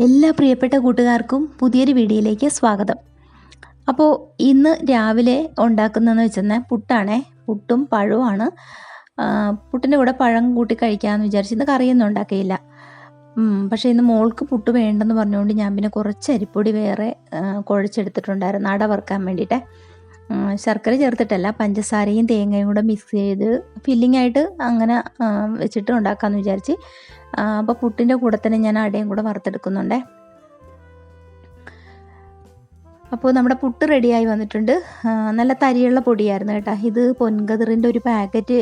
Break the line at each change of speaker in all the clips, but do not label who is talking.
എല്ലാ പ്രിയപ്പെട്ട കൂട്ടുകാർക്കും പുതിയൊരു വീഡിയോയിലേക്ക് സ്വാഗതം. അപ്പോൾ ഇന്ന് രാവിലെ ഉണ്ടാക്കുന്നതെന്ന് വെച്ചെന്നാൽ പുട്ടാണേ പുട്ടും പഴവുമാണ്. പുട്ടിന്റെ കൂടെ പഴം കൂട്ടി കഴിക്കാമെന്ന് വിചാരിച്ച് ഇന്ന് കറിയൊന്നും ഉണ്ടാക്കിയില്ല. പക്ഷേ ഇന്ന് മോൾക്ക് പുട്ട് വേണ്ടെന്ന് പറഞ്ഞുകൊണ്ട് ഞാൻ പിന്നെ കുറച്ച് അരിപ്പൊടി വേറെ കുഴച്ചെടുത്തിട്ടുണ്ടായിരുന്നു അട വറുക്കാൻ വേണ്ടിയിട്ട്. ശർക്കര ചേർത്തിട്ടല്ല പഞ്ചസാരയും തേങ്ങയും കൂടെ മിക്സ് ചെയ്ത് ഫില്ലിംഗ് ആയിട്ട് അങ്ങനെ വെച്ചിട്ട് ഉണ്ടാക്കാമെന്ന് വിചാരിച്ച്. അപ്പോൾ പുട്ടിന്റെ കൂടെ തന്നെ ഞാൻ അടയും കൂടെ വറുത്തെടുക്കുന്നുണ്ടേ. അപ്പോൾ നമ്മുടെ പുട്ട് റെഡിയായി വന്നിട്ടുണ്ട്. നല്ല തരിയുള്ള പൊടിയായിരുന്നു കേട്ടോ. ഇത് പൊൻകതിറിന്റെ ഒരു പാക്കറ്റ്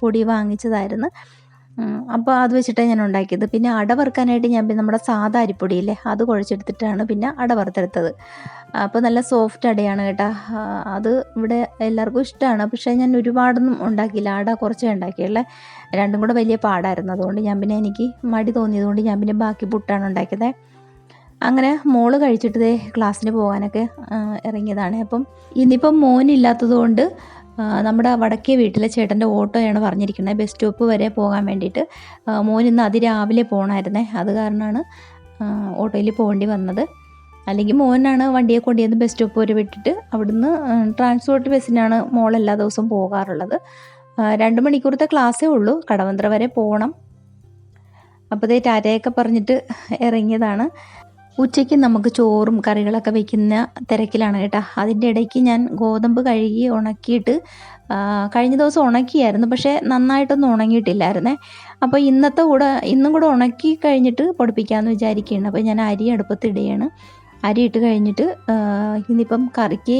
പൊടി വാങ്ങിച്ചതായിരുന്നു. അപ്പോൾ അത് വെച്ചിട്ടാണ് ഞാൻ ഉണ്ടാക്കിയത്. പിന്നെ അട വറുക്കാനായിട്ട് ഞാൻ പിന്നെ നമ്മുടെ സാധാ അരിപ്പൊടിയില്ലേ അത് കുഴച്ചെടുത്തിട്ടാണ് പിന്നെ അട വറുത്തെടുത്തത്. അപ്പോൾ നല്ല സോഫ്റ്റ് അടയാണ് കേട്ടോ. അത് ഇവിടെ എല്ലാവർക്കും ഇഷ്ടമാണ് പക്ഷേ ഞാൻ ഒരുപാടൊന്നും ഉണ്ടാക്കിയില്ല. അട കുറച്ചേ ഉണ്ടാക്കിയുള്ളേ. രണ്ടും കൂടെ വലിയ പാടായിരുന്നു. അതുകൊണ്ട് ഞാൻ പിന്നെ എനിക്ക് മടി തോന്നിയതുകൊണ്ട് ഞാൻ പിന്നെ ബാക്കി പുട്ടാണ് ഉണ്ടാക്കിയത്. അങ്ങനെ മോൾ കഴിച്ചിട്ട് ക്ലാസ്സിന് പോകാനൊക്കെ ഇറങ്ങിയതാണ്. അപ്പം ഇന്നിപ്പം മോനില്ലാത്തത് കൊണ്ട് നമ്മുടെ വടക്കേ വീട്ടിലെ ചേട്ടന്റെ ഓട്ടോയാണ് പറഞ്ഞിരിക്കുന്നത്. ബസ് സ്റ്റോപ്പ് വരെ പോകാൻ വേണ്ടിയിട്ട്. മോൻ ഇന്ന് അതിരാവിലെ പോകണമായിരുന്നേ അത് കാരണമാണ് ഓട്ടോയിൽ പോകേണ്ടി വന്നത്. അല്ലെങ്കിൽ മോനാണ് വണ്ടിയെ കൊണ്ടുവന്ന് ബസ് സ്റ്റോപ്പ് വരെ വിട്ടിട്ട് അവിടുന്ന് ട്രാൻസ്പോർട്ട് ബസ്സിനാണ് മോൾ എല്ലാ ദിവസവും പോകാറുള്ളത്. രണ്ട് മണിക്കൂറത്തെ ക്ലാസ്സേ ഉള്ളൂ. കടവന്ത്ര വരെ പോകണം. അപ്പോൾ ടാറ്റയൊക്കെ പറഞ്ഞിട്ട് ഇറങ്ങിയതാണ്. ഉച്ചയ്ക്ക് നമുക്ക് ചോറും കറികളൊക്കെ വെക്കുന്ന തിരക്കിലാണ് കേട്ടോ. അതിന്റെ ഇടയ്ക്ക് ഞാൻ ഗോതമ്പ് കഴുകി ഉണക്കിയിട്ട് കഴിഞ്ഞ ദിവസം ഉണക്കിയായിരുന്നു പക്ഷേ നന്നായിട്ടൊന്നും ഉണങ്ങിയിട്ടില്ലായിരുന്നേ. അപ്പോൾ ഇന്നത്തെ കൂടെ ഇന്നും കൂടെ ഉണക്കി കഴിഞ്ഞിട്ട് പൊടിപ്പിക്കാമെന്ന് വിചാരിക്കുകയാണ്. അപ്പോൾ ഞാൻ അരി അടുപ്പത്തിടുകയാണ് അരി ഇട്ട് കഴിഞ്ഞിട്ട് ഇന്നിപ്പം കറിക്ക്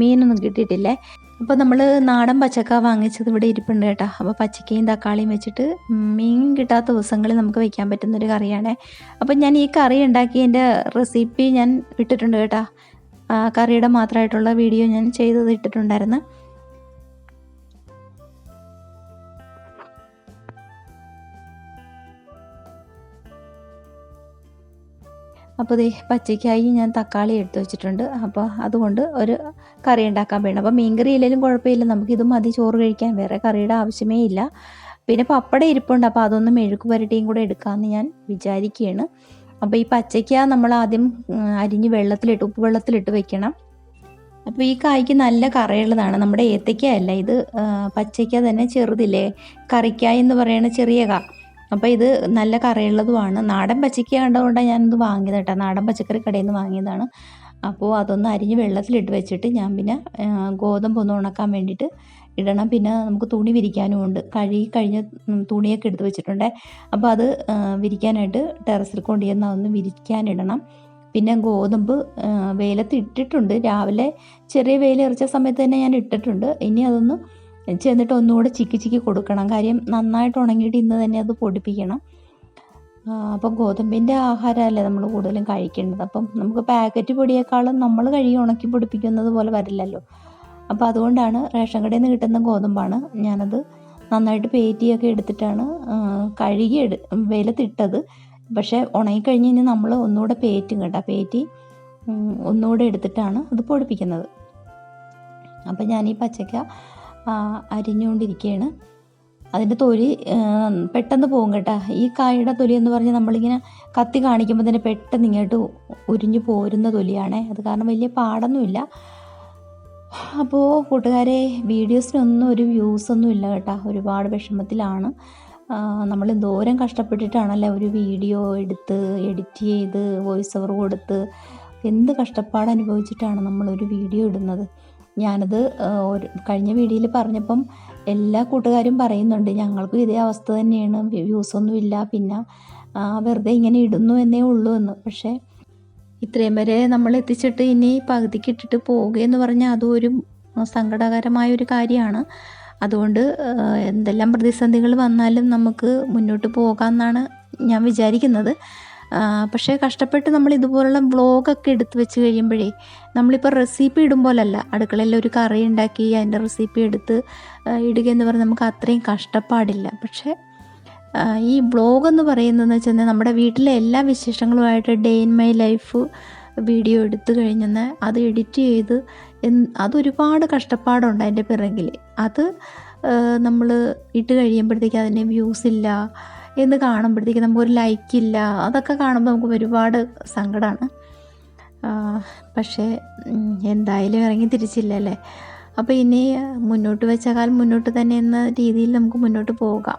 മീനൊന്നും കിട്ടിയിട്ടില്ലേ? അപ്പോൾ നമ്മൾ നാടൻ പച്ചക്ക വാങ്ങിച്ചത് ഇവിടെ ഇരിപ്പുണ്ട് കേട്ടോ. അപ്പോൾ പച്ചക്കയും തക്കാളിയും വെച്ചിട്ട് മീൻ കിട്ടാത്ത ദിവസങ്ങളിൽ നമുക്ക് വെക്കാൻ പറ്റുന്നൊരു കറിയാണ്. അപ്പോൾ ഞാൻ ഈ കറി ഉണ്ടാക്കിയതിന്റെ റെസിപ്പി ഞാൻ ഇട്ടിട്ടുണ്ട് കേട്ടോ. കറിയുടെ മാത്രമായിട്ടുള്ള വീഡിയോ ഞാൻ ചെയ്തത് ഇട്ടിട്ടുണ്ടായിരുന്നു. അപ്പോൾ ദേ പച്ചയ്ക്കായി ഞാൻ തക്കാളി എടുത്തു വെച്ചിട്ടുണ്ട്. അപ്പോൾ അതുകൊണ്ട് ഒരു കറി ഉണ്ടാക്കാൻ വേണം അപ്പോൾ മീൻകറി ഇല്ലെങ്കിലും കുഴപ്പമില്ല. നമുക്കിത് മതി ചോറ് കഴിക്കാൻ. വേറെ കറിയുടെ ആവശ്യമേ ഇല്ല. പിന്നെ പപ്പട ഇരിപ്പുണ്ട്. അപ്പോൾ അതൊന്ന് മെഴുക്ക് പുരട്ടിയും കൂടെ എടുക്കാമെന്ന് ഞാൻ വിചാരിക്കുകയാണ്. അപ്പോൾ ഈ പച്ചയ്ക്ക നമ്മൾ ആദ്യം അരിഞ്ഞ് വെള്ളത്തിലിട്ട് ഉപ്പ് വെള്ളത്തിലിട്ട് വെക്കണം. അപ്പോൾ ഈ കായ്ക്ക് നല്ല കറയുള്ളതാണ്. നമ്മുടെ ഏത്തയ്ക്ക അല്ല ഇത് പച്ചയ്ക്ക തന്നെ ചെറുതില്ലേ? കറിക്കായ എന്ന് പറയുന്ന ചെറിയ കാ അപ്പോൾ ഇത് നല്ല കറിയുള്ളതുമാണ്. നാടൻ പച്ചക്ക കണ്ടതുകൊണ്ടാണ് ഞാനിത് വാങ്ങിയത് കേട്ടോ. നാടൻ പച്ചക്കറി കടയിൽ നിന്ന് വാങ്ങിയതാണ്. അപ്പോൾ അതൊന്ന് അരിഞ്ഞ് വെള്ളത്തിലിട്ട് വെച്ചിട്ട് ഞാൻ പിന്നെ ഗോതമ്പ് ഒന്ന് ഉണക്കാൻ വേണ്ടിയിട്ട് ഇടണം. പിന്നെ നമുക്ക് തുണി വിരിക്കാനും ഉണ്ട്. കഴുകി കഴിഞ്ഞ തുണിയൊക്കെ എടുത്ത് വെച്ചിട്ടുണ്ട്. അപ്പോൾ അത് വിരിക്കാനായിട്ട് ടെറസിൽ കൊണ്ടുചെന്ന് അതൊന്ന് വിരിക്കാനിടണം പിന്നെ ഗോതമ്പ് വെയിലത്ത് ഇട്ടിട്ടുണ്ട്. രാവിലെ ചെറിയ വെയിൽ എറിച്ച സമയത്ത് തന്നെ ഞാൻ ഇട്ടിട്ടുണ്ട്. ഇനി അതൊന്ന് ചെന്നിട്ട് ഒന്നുകൂടെ ചിക്കി ചിക്കി കൊടുക്കണം. കാര്യം നന്നായിട്ട് ഉണങ്ങിയിട്ട് ഇന്ന് തന്നെ അത് പൊടിപ്പിക്കണം. അപ്പോൾ അപ്പം ഗോതമ്പിന്റെ ആഹാരമല്ലേ നമ്മൾ കൂടുതലും കഴിക്കേണ്ടത്? അപ്പം നമുക്ക് പാക്കറ്റ് പൊടിയേക്കാളും നമ്മൾ കഴുകി ഉണക്കി പൊടിപ്പിക്കുന്നത് പോലെ വരില്ലല്ലോ. അപ്പോൾ അതുകൊണ്ടാണ് റേഷൻ കടയിൽ നിന്ന് കിട്ടുന്ന ഗോതമ്പാണ് ഞാനത് നന്നായിട്ട് പേറ്റിയൊക്കെ എടുത്തിട്ടാണ് കഴുകി എടു വെയിലത്തിട്ടത്. പക്ഷേ ഉണങ്ങിക്കഴിഞ്ഞ് കഴിഞ്ഞാൽ നമ്മൾ ഒന്നുകൂടെ പേറ്റും കേട്ടോ. പേറ്റി ഒന്നുകൂടെ എടുത്തിട്ടാണ് അത് പൊടിപ്പിക്കുന്നത്. അപ്പം ഞാൻ ഈ പച്ചക്ക അരിഞ്ഞുകൊണ്ടിരിക്കുകയാണ് അതിന്റെ തൊലി പെട്ടെന്ന് പോകും കേട്ടോ. ഈ കായയുടെ തൊലി എന്ന് പറഞ്ഞാൽ നമ്മളിങ്ങനെ കത്തി കാണിക്കുമ്പോൾ തന്നെ പെട്ടെന്ന് ഇങ്ങോട്ട് ഉരിഞ്ഞു പോരുന്ന തൊലിയാണേ. അത് കാരണം വലിയ പാടൊന്നുമില്ല. അപ്പോൾ കൂട്ടുകാരെ വീഡിയോസിനൊന്നും ഒരു വ്യൂസ് ഒന്നും ഇല്ല കേട്ടോ. ഒരുപാട് വിഷമത്തിലാണ്. നമ്മൾ ദൂരം കഷ്ടപ്പെട്ടിട്ടാണല്ലേ ഒരു വീഡിയോ എടുത്ത് എഡിറ്റ് ചെയ്ത് വോയിസ് ഓവർ കൊടുത്ത് എന്ത് കഷ്ടപ്പാട് അനുഭവിച്ചിട്ടാണ് നമ്മളൊരു വീഡിയോ ഇടുന്നത്? ഞാനത് ഒരു കഴിഞ്ഞ വീഡിയോയിൽ പറഞ്ഞപ്പം എല്ലാ കൂട്ടുകാരും പറയുന്നുണ്ട് ഞങ്ങൾക്കും ഇതേ അവസ്ഥ തന്നെയാണ് വ്യൂസ് ഒന്നും ഇല്ല പിന്നെ വെറുതെ ഇങ്ങനെ ഇടുന്നു എന്നേ ഉള്ളൂ എന്ന്. പക്ഷേ ഇത്രയും വരെ നമ്മൾ എത്തിച്ചിട്ട് ഇനി പകുതിക്ക് ഇട്ടിട്ട് പോവുകയെന്ന് പറഞ്ഞാൽ അതും ഒരു സങ്കടകരമായ ഒരു കാര്യമാണ്. അതുകൊണ്ട് എന്തെല്ലാം പ്രതിസന്ധികൾ വന്നാലും നമുക്ക് മുന്നോട്ട് പോകാമെന്നാണ് ഞാൻ വിചാരിക്കുന്നത്. പക്ഷേ കഷ്ടപ്പെട്ട് നമ്മൾ ഇതുപോലുള്ള വ്ളോഗൊക്കെ എടുത്ത് വെച്ച് കഴിയുമ്പോഴേ നമ്മളിപ്പോൾ റെസിപ്പി ഇടുമ്പോലല്ല അടുക്കളയിൽ ഒരു കറി ഉണ്ടാക്കി അതിന്റെ റെസിപ്പി എടുത്ത് ഇടുക എന്ന് പറഞ്ഞാൽ നമുക്ക് അത്രയും കഷ്ടപ്പാടില്ല. പക്ഷേ ഈ ബ്ലോഗ് എന്ന് പറയുന്നതെന്ന് വെച്ചാൽ നമ്മുടെ വീട്ടിലെ എല്ലാ വിശേഷങ്ങളുമായിട്ട് day in my life video എടുത്തു കഴിഞ്ഞെന്ന് അത് എഡിറ്റ് ചെയ്ത് അതൊരുപാട് കഷ്ടപ്പാടുണ്ട് അതിന്റെ പിറകിൽ അത് നമ്മൾ ഇട്ട് കഴിയുമ്പോഴത്തേക്ക് അതിന് വ്യൂസ് ഇല്ല. എന്ന് കാണുമ്പോഴത്തേക്ക് നമുക്കൊരു ലൈക്കില്ല അതൊക്കെ കാണുമ്പോൾ നമുക്ക് ഒരുപാട് സങ്കടമാണ് പക്ഷേ എന്തായാലും ഇറങ്ങി തിരിച്ചില്ലല്ലേ അപ്പോൾ ഇനി മുന്നോട്ട് വെച്ച കാലം മുന്നോട്ട് തന്നെ എന്ന രീതിയിൽ നമുക്ക് മുന്നോട്ട് പോകാം.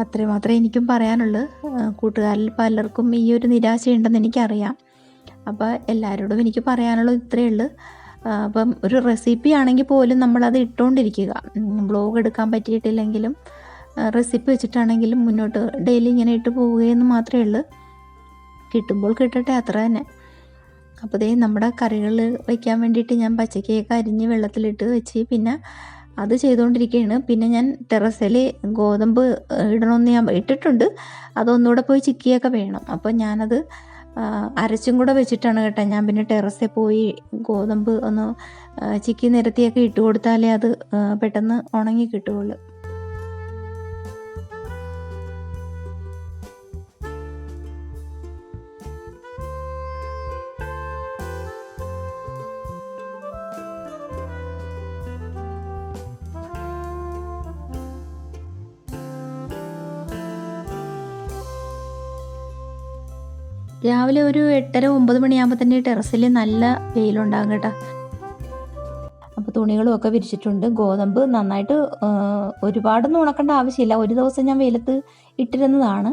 അത്രയും മാത്രമേ എനിക്കും പറയാനുള്ളൂ. കൂട്ടുകാരിൽ പലർക്കും ഈ ഒരു നിരാശയുണ്ടെന്ന് എനിക്കറിയാം. അപ്പോൾ എല്ലാവരോടും എനിക്ക് പറയാനുള്ളത് ഇത്രയേ ഉള്ളൂ. അപ്പം ഒരു റെസിപ്പി ആണെങ്കിൽ പോലും നമ്മളത് ഇട്ടുകൊണ്ടിരിക്കുക ബ്ലോഗ് എടുക്കാൻ പറ്റിയിട്ടില്ലെങ്കിലും റെസിപ്പി വെച്ചിട്ടാണെങ്കിലും മുന്നോട്ട് ഡെയിലി ഇങ്ങനെ ഇട്ട് പോവുകയെന്ന് മാത്രമേ ഉള്ളൂ. കിട്ടുമ്പോൾ കിട്ടട്ടെ അത്ര തന്നെ. അപ്പോൾ ദേ നമ്മുടെ കറികൾ വയ്ക്കാൻ വേണ്ടിയിട്ട് ഞാൻ പച്ചക്കയൊക്കെ അരിഞ്ഞ് വെള്ളത്തിലിട്ട് വെച്ച് പിന്നെ അത് ചെയ്തുകൊണ്ടിരിക്കുകയാണ് പിന്നെ ഞാൻ ടെറസിൽ ഗോതമ്പ് ഇടണമെന്ന് ഞാൻ ഇട്ടിട്ടുണ്ട്. അതൊന്നുകൂടെ പോയി ചിക്കിയൊക്കെ വേണം. അപ്പോൾ ഞാനത് അരച്ചും കൂടെ വെച്ചിട്ടാണ് കേട്ടോ. ഞാൻ പിന്നെ ടെറസിൽ പോയി ഗോതമ്പ് ഒന്ന് ചിക്കി നിരത്തിയൊക്കെ ഇട്ട് കൊടുത്താലേ അത് പെട്ടെന്ന് ഉണങ്ങി കിട്ടുകയുള്ളൂ. രാവിലെ ഒരു എട്ടര ഒമ്പത് മണിയാകുമ്പോൾ തന്നെ ടെറസിൽ നല്ല വെയിലുണ്ടാകും കേട്ടോ. അപ്പോൾ തുണികളും ഒക്കെ വിരിച്ചിട്ടുണ്ട്. ഗോതമ്പ് നന്നായിട്ട് ഒരുപാടൊന്നും ഉണക്കേണ്ട ആവശ്യമില്ല. ഒരു ദിവസം ഞാൻ വെയിലത്ത് ഇട്ടിരുന്നതാണ്.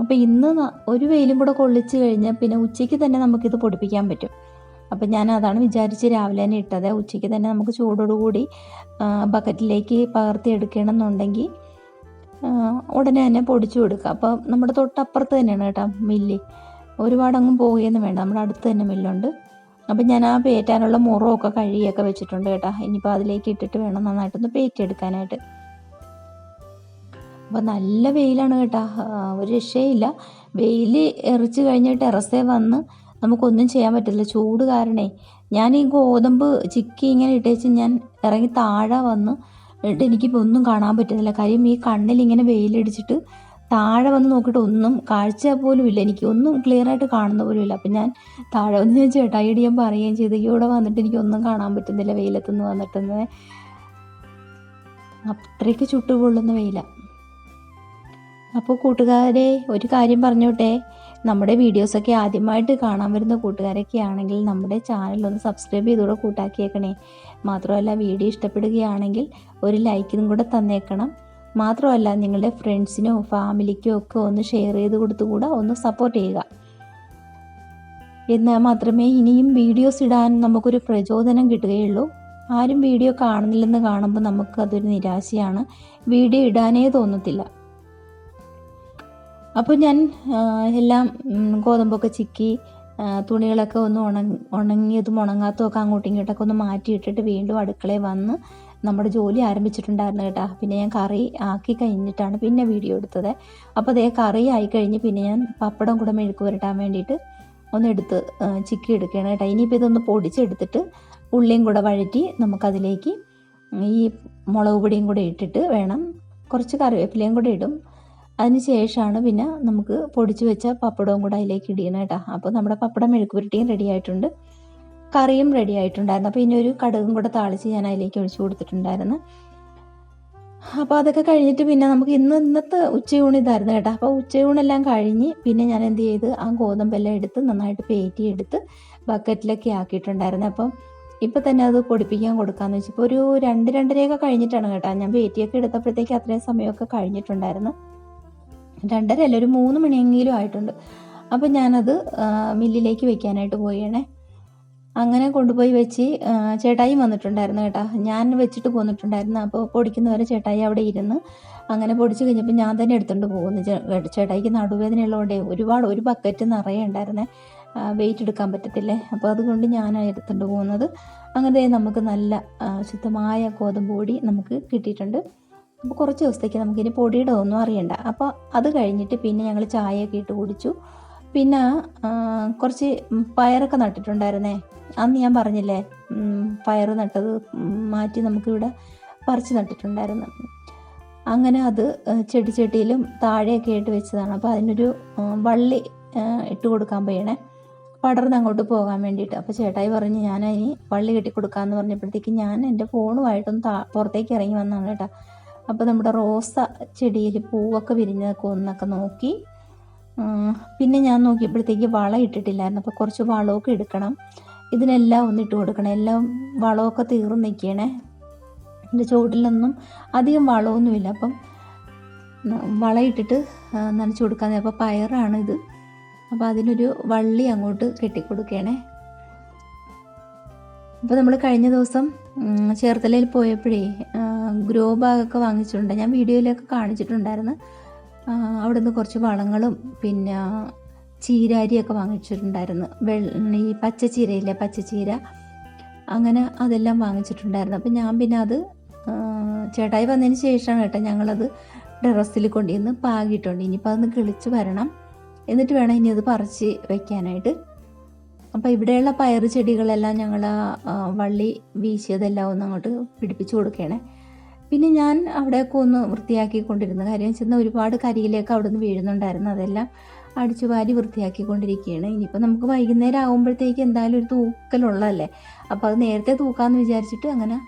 അപ്പോൾ ഇന്ന് ഒരു വെയിലും കൂടെ കൊള്ളിച്ച് കഴിഞ്ഞാൽ പിന്നെ ഉച്ചയ്ക്ക് തന്നെ നമുക്കിത് പൊടിപ്പിക്കാൻ പറ്റും. അപ്പം ഞാൻ അതാണ് വിചാരിച്ച് രാവിലെ തന്നെ ഇട്ടത്. ഉച്ചയ്ക്ക് തന്നെ നമുക്ക് ചൂടോടുകൂടി കൂടി ബക്കറ്റിലേക്ക് പകർത്തി എടുക്കണമെന്നുണ്ടെങ്കിൽ ഉടനെ തന്നെ പൊടിച്ചു കൊടുക്കുക. അപ്പോൾ നമ്മുടെ തൊട്ടപ്പുറത്ത് തന്നെയാണ് കേട്ടോ മില്ല്. ഒരുപാടങ്ങും പോവുകയൊന്നും വേണ്ട. നമ്മുടെ അടുത്ത് തന്നെ മില്ലുണ്ട്. അപ്പം ഞാൻ ആ പേറ്റാനുള്ള മുറമൊക്കെ കഴുകിയൊക്കെ വെച്ചിട്ടുണ്ട് കേട്ടോ. ഇനിയിപ്പോൾ അതിലേക്ക് ഇട്ടിട്ട് വേണം നന്നായിട്ടൊന്ന് പേറ്റെടുക്കാനായിട്ട് അപ്പോൾ നല്ല വെയിലാണ് കേട്ടോ. ഒരു രക്ഷയില്ല. വെയിൽ എറിച്ച് കഴിഞ്ഞ് ടെറസേ വന്ന് നമുക്കൊന്നും ചെയ്യാൻ പറ്റില്ല ചൂട് കാരണേ. ഞാൻ ഈ ഗോതമ്പ് ചിക്കി ഇങ്ങനെ ഇട്ടേച്ച് ഞാൻ ഇറങ്ങി താഴെ വന്ന് എന്നിട്ട് എനിക്കിപ്പോൾ ഒന്നും കാണാൻ പറ്റുന്നില്ല. കാര്യം ഈ കണ്ണിൽ ഇങ്ങനെ വെയിലടിച്ചിട്ട് താഴെ വന്ന് നോക്കിയിട്ട് ഒന്നും കാഴ്ച പോലും ഇല്ല. എനിക്ക് ഒന്നും ക്ലിയർ ആയിട്ട് കാണുന്ന പോലും ഇല്ല. അപ്പം ഞാൻ താഴെ വന്ന് ഞാൻ ചേട്ടായിയോട് ഞാൻ പറയുകയും ചെയ്തു. "ഈ ഇവിടെ വന്നിട്ട് എനിക്കൊന്നും കാണാൻ പറ്റുന്നില്ല. വെയിലത്തുനിന്ന് വന്നിട്ടെന്ന്. അത്രയ്ക്ക് ചുട്ടുപൊള്ളുന്ന വെയിലാണ് അപ്പോൾ കൂട്ടുകാരെ ഒരു കാര്യം പറഞ്ഞോട്ടെ. നമ്മുടെ വീഡിയോസൊക്കെ ആദ്യമായിട്ട് കാണാൻ വരുന്ന കൂട്ടുകാരൊക്കെ ആണെങ്കിൽ നമ്മുടെ ചാനൽ ഒന്ന് സബ്സ്ക്രൈബ് ചെയ്തുകൂടെ കൂട്ടാക്കിയേക്കണേ. മാത്രമല്ല വീഡിയോ ഇഷ്ടപ്പെടുകയാണെങ്കിൽ ഒരു ലൈക്കിനും കൂടെ തന്നേക്കണം. മാത്രമല്ല നിങ്ങളുടെ ഫ്രണ്ട്സിനോ ഫാമിലിക്കോ ഒക്കെ ഒന്ന് ഷെയർ ചെയ്ത് കൊടുത്തുകൂടെ? ഒന്ന് സപ്പോർട്ട് ചെയ്യുക. എന്നാൽ മാത്രമേ ഇനിയും വീഡിയോസ് ഇടാൻ നമുക്കൊരു പ്രചോദനം കിട്ടുകയുള്ളൂ. ആരും വീഡിയോ കാണുന്നില്ലെന്ന് കാണുമ്പോൾ നമുക്ക് അതൊരു നിരാശയാണ്. വീഡിയോ ഇടാനേ തോന്നത്തില്ല. അപ്പോൾ ഞാൻ എല്ലാം ഗോതമ്പൊക്കെ ചിക്കി തുണികളൊക്കെ ഒന്ന് ഉണങ്ങി ഉണങ്ങിയതും ഉണങ്ങാത്തതും ഒക്കെ അങ്ങോട്ടും ഇങ്ങോട്ടൊക്കെ ഒന്ന് മാറ്റിയിട്ടിട്ട് വീണ്ടും അടുക്കളയിൽ വന്ന് നമ്മുടെ ജോലി ആരംഭിച്ചിട്ടുണ്ടായിരുന്നു കേട്ടോ. പിന്നെ ഞാൻ കറി ആക്കി കഴിഞ്ഞിട്ടാണ് പിന്നെ വീഡിയോ എടുത്തത്. അപ്പോൾ അതേ കറി ആയി കഴിഞ്ഞ് പിന്നെ ഞാൻ പപ്പടം കൂടെ മെഴുക്ക് പുരട്ടാൻ വേണ്ടിയിട്ട് ഒന്ന് എടുത്ത് ചിക്കി എടുക്കുകയാണ് കേട്ടോ. ഇനിയിപ്പോൾ ഇതൊന്ന് പൊടിച്ചെടുത്തിട്ട് ഉള്ളിയും കൂടെ വഴറ്റി നമുക്കതിലേക്ക് ഈ മുളക് പൊടിയും കൂടെ ഇട്ടിട്ട് വേണം കുറച്ച് കറിവേപ്പിലയും കൂടെ ഇടും. അതിന് ശേഷമാണ് പിന്നെ നമുക്ക് പൊടിച്ച് വെച്ച പപ്പടവും കൂടെ അതിലേക്ക് ഇടിയണം കേട്ടോ. അപ്പോൾ നമ്മുടെ പപ്പടം മെഴുക്ക് പുരട്ടിയും റെഡി ആയിട്ടുണ്ട്. കറിയും റെഡി ആയിട്ടുണ്ടായിരുന്നു. അപ്പോൾ ഇനി ഒരു കടുകും കൂടെ താളിച്ച് ഞാൻ അതിലേക്ക് ഒഴിച്ചു കൊടുത്തിട്ടുണ്ടായിരുന്നു. അപ്പോൾ അതൊക്കെ കഴിഞ്ഞിട്ട് പിന്നെ നമുക്ക് ഇന്ന് ഇന്നത്തെ ഉച്ചയൂണ് ഇതായിരുന്നു കേട്ടോ. അപ്പോൾ ഉച്ചയൂണെല്ലാം കഴിഞ്ഞ് പിന്നെ ഞാൻ എന്ത് ചെയ്ത് ആ ഗോതമ്പെല്ലാം എടുത്ത് നന്നായിട്ട് പേറ്റി എടുത്ത് ബക്കറ്റിലൊക്കെ ആക്കിയിട്ടുണ്ടായിരുന്നു. അപ്പം ഇപ്പം തന്നെ അത് പൊടിപ്പിക്കാൻ കൊടുക്കാമെന്ന് വെച്ചപ്പോൾ ഒരു രണ്ട് രണ്ടരയൊക്കെ കഴിഞ്ഞിട്ടാണ് കേട്ടോ. ഞാൻ പേറ്റിയൊക്കെ എടുത്തപ്പോഴത്തേക്ക് അത്രയും സമയമൊക്കെ കഴിഞ്ഞിട്ടുണ്ടായിരുന്നു. രണ്ടര അല്ല ഒരു മൂന്ന് മണിയെങ്കിലും ആയിട്ടുണ്ട്. അപ്പം ഞാനത് മില്ലിലേക്ക് വെക്കാനായിട്ട് പോയണേ. അങ്ങനെ കൊണ്ടുപോയി വെച്ച് ചേട്ടായി വന്നിട്ടുണ്ടായിരുന്നു കേട്ടോ. ഞാൻ വെച്ചിട്ട് പോന്നിട്ടുണ്ടായിരുന്നു. അപ്പോൾ പൊടിക്കുന്നവരെ ചേട്ടായി അവിടെ ഇരുന്ന് അങ്ങനെ പൊടിച്ച് കഴിഞ്ഞപ്പോൾ ഞാൻ തന്നെ എടുത്തുകൊണ്ട് പോകുന്നു. ചേട്ടായിക്ക് നടുവേദന ഉള്ളതുകൊണ്ട് ഒരുപാട് ഒരു ബക്കറ്റ് നിറയെ ഉണ്ടായിരുന്നേ. വെയിറ്റ് എടുക്കാൻ പറ്റത്തില്ലേ? അപ്പോൾ അതുകൊണ്ട് ഞാൻ എടുത്തുകൊണ്ട് പോകുന്നത്. അങ്ങനെ നമുക്ക് നല്ല ശുദ്ധമായ ഗോതമ്പ് പൊടി നമുക്ക് കിട്ടിയിട്ടുണ്ട്. അപ്പോൾ കുറച്ച് ദിവസത്തേക്ക് നമുക്കിനി പൊടിയുടെ ഒന്നും അറിയണ്ട. അപ്പോൾ അത് കഴിഞ്ഞിട്ട് പിന്നെ ഞങ്ങൾ ചായയൊക്കെ ഇട്ട് കുടിച്ചു. പിന്നെ കുറച്ച് പയറൊക്കെ നട്ടിട്ടുണ്ടായിരുന്നേ. അന്ന് ഞാൻ പറഞ്ഞില്ലേ പയർ നട്ടത് മാറ്റി നമുക്കിവിടെ പറിച്ച് നട്ടിട്ടുണ്ടായിരുന്നു. അങ്ങനെ അത് ചെടി ചെടിച്ചട്ടിയിലും താഴെയൊക്കെ ആയിട്ട് വെച്ചതാണ്. അപ്പോൾ അതിനൊരു വള്ളി ഇട്ട് കൊടുക്കാൻ പോയണേ. പടർന്ന് അങ്ങോട്ട് പോകാൻ വേണ്ടിയിട്ട്. അപ്പോൾ ചേട്ടായി പറഞ്ഞ് ഞാൻ അതിന് വള്ളി കെട്ടി കൊടുക്കാമെന്ന് പറഞ്ഞപ്പോഴത്തേക്ക് ഞാൻ എന്റെ ഫോണുമായിട്ടൊന്ന് താ പുറത്തേക്ക് ഇറങ്ങി വന്നാണ് കേട്ടോ. അപ്പോൾ നമ്മുടെ റോസ ചെടിയിൽ പൂവൊക്കെ വിരിഞ്ഞതൊക്കെ ഒന്നൊക്കെ നോക്കി പിന്നെ ഞാൻ നോക്കിയപ്പോഴത്തേക്ക് വളം ഇട്ടിട്ടില്ലായിരുന്നു. അപ്പോൾ കുറച്ച് വളമൊക്കെ എടുക്കണം. ഇതിനെല്ലാം ഒന്ന് ഇട്ട് കൊടുക്കണം. എല്ലാം വളമൊക്കെ തീർന്ന് നിൽക്കണേ എന്റെ ചുവട്ടിലൊന്നും അധികം വളമൊന്നുമില്ല. അപ്പം വള ഇട്ടിട്ട് നനച്ച് കൊടുക്കാൻ അപ്പോൾ ഇത്. അപ്പോൾ അതിനൊരു വള്ളി അങ്ങോട്ട് കെട്ടിക്കൊടുക്കണേ അപ്പോൾ നമ്മൾ കഴിഞ്ഞ ദിവസം ചേർത്തലയിൽ പോയപ്പോഴേ ഗ്രോ ബാഗൊക്കെ വാങ്ങിച്ചിട്ടുണ്ട്. ഞാൻ വീഡിയോയിലൊക്കെ കാണിച്ചിട്ടുണ്ടായിരുന്നു. അവിടുന്ന് കുറച്ച് വളങ്ങളും പിന്നെ ചീരാരിയൊക്കെ വാങ്ങിച്ചിട്ടുണ്ടായിരുന്നു. വെള്ള ഈ പച്ചച്ചീരയില്ലേ പച്ചച്ചീര. അങ്ങനെ അതെല്ലാം വാങ്ങിച്ചിട്ടുണ്ടായിരുന്നു. അപ്പം ഞാൻ പിന്നെ അത് ചേട്ടായി വന്നതിന് ശേഷമാണ് കേട്ടോ ഞങ്ങളത് ടെറസിൽ കൊണ്ടുവന്ന് പാകിയിട്ടുണ്ട്. ഇനിയിപ്പോൾ അതൊന്ന് കിളിച്ച് വരണം. എന്നിട്ട് വേണം ഇനി അത് പറിച്ച് വെക്കാനായിട്ട്. അപ്പോൾ ഇവിടെയുള്ള പയറ് ചെടികളെല്ലാം ഞങ്ങൾ വള്ളി വീശിയതെല്ലാം ഒന്ന് അങ്ങോട്ട് പിടിപ്പിച്ച് കൊടുക്കുകയാണ് പിന്നെ ഞാൻ അവിടെയൊക്കെ ഒന്ന് വൃത്തിയാക്കിക്കൊണ്ടിരുന്നു. കാര്യം ചെന്ന് ഒരുപാട് കരിയിലേക്ക് അവിടെ നിന്ന് വീഴുന്നുണ്ടായിരുന്നു. അതെല്ലാം അടിച്ചു വാരി വൃത്തിയാക്കിക്കൊണ്ടിരിക്കുകയാണ്. ഇനിയിപ്പോൾ നമുക്ക് വൈകുന്നേരം ആകുമ്പോഴത്തേക്ക് എന്തായാലും ഒരു തൂക്കലുള്ളതല്ലേ? അപ്പോൾ അത് നേരത്തെ തൂക്കാമെന്ന് വിചാരിച്ചിട്ട് അങ്ങനെ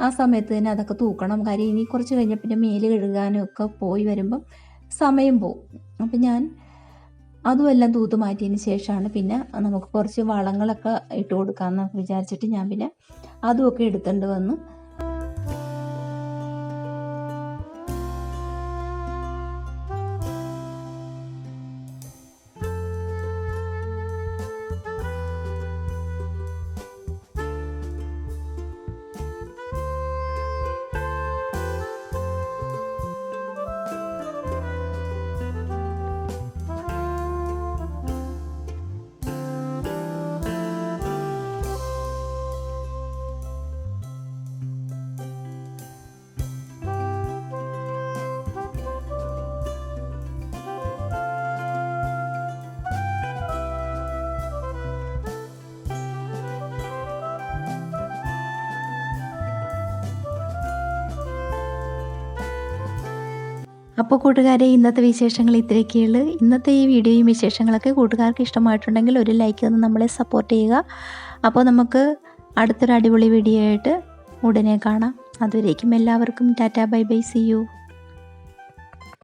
ആ സമയത്ത് തന്നെ അതൊക്കെ തൂക്കണം. കാര്യം ഇനി കുറച്ച് കഴിഞ്ഞാൽ പിന്നെ മേൽ കഴുകാനും ഒക്കെ പോയി വരുമ്പം സമയം പോവും. അപ്പം ഞാൻ അതുമെല്ലാം തൂത്ത് മാറ്റിയതിന് ശേഷമാണ് പിന്നെ നമുക്ക് കുറച്ച് വളങ്ങളൊക്കെ ഇട്ട് കൊടുക്കാമെന്ന് വിചാരിച്ചിട്ട് ഞാൻ പിന്നെ അതുമൊക്കെ എടുത്തുകൊണ്ട് വന്ന് അപ്പോൾ കൂട്ടുകാരെ ഇന്നത്തെ വിശേഷങ്ങൾ ഇത്രയൊക്കെയുള്ളൂ ഇന്നത്തെ ഈ വീഡിയോയും വിശേഷങ്ങളൊക്കെ കൂട്ടുകാർക്ക് ഇഷ്ടമായിട്ടുണ്ടെങ്കിൽ ഒരു ലൈക്ക് തന്ന് നമ്മളെ സപ്പോർട്ട് ചെയ്യുക. അപ്പോൾ നമുക്ക് അടുത്തൊരു അടിപൊളി വീഡിയോ ആയിട്ട് ഉടനെ കാണാം. അതുവരേക്കും എല്ലാവർക്കും tata bye bye see you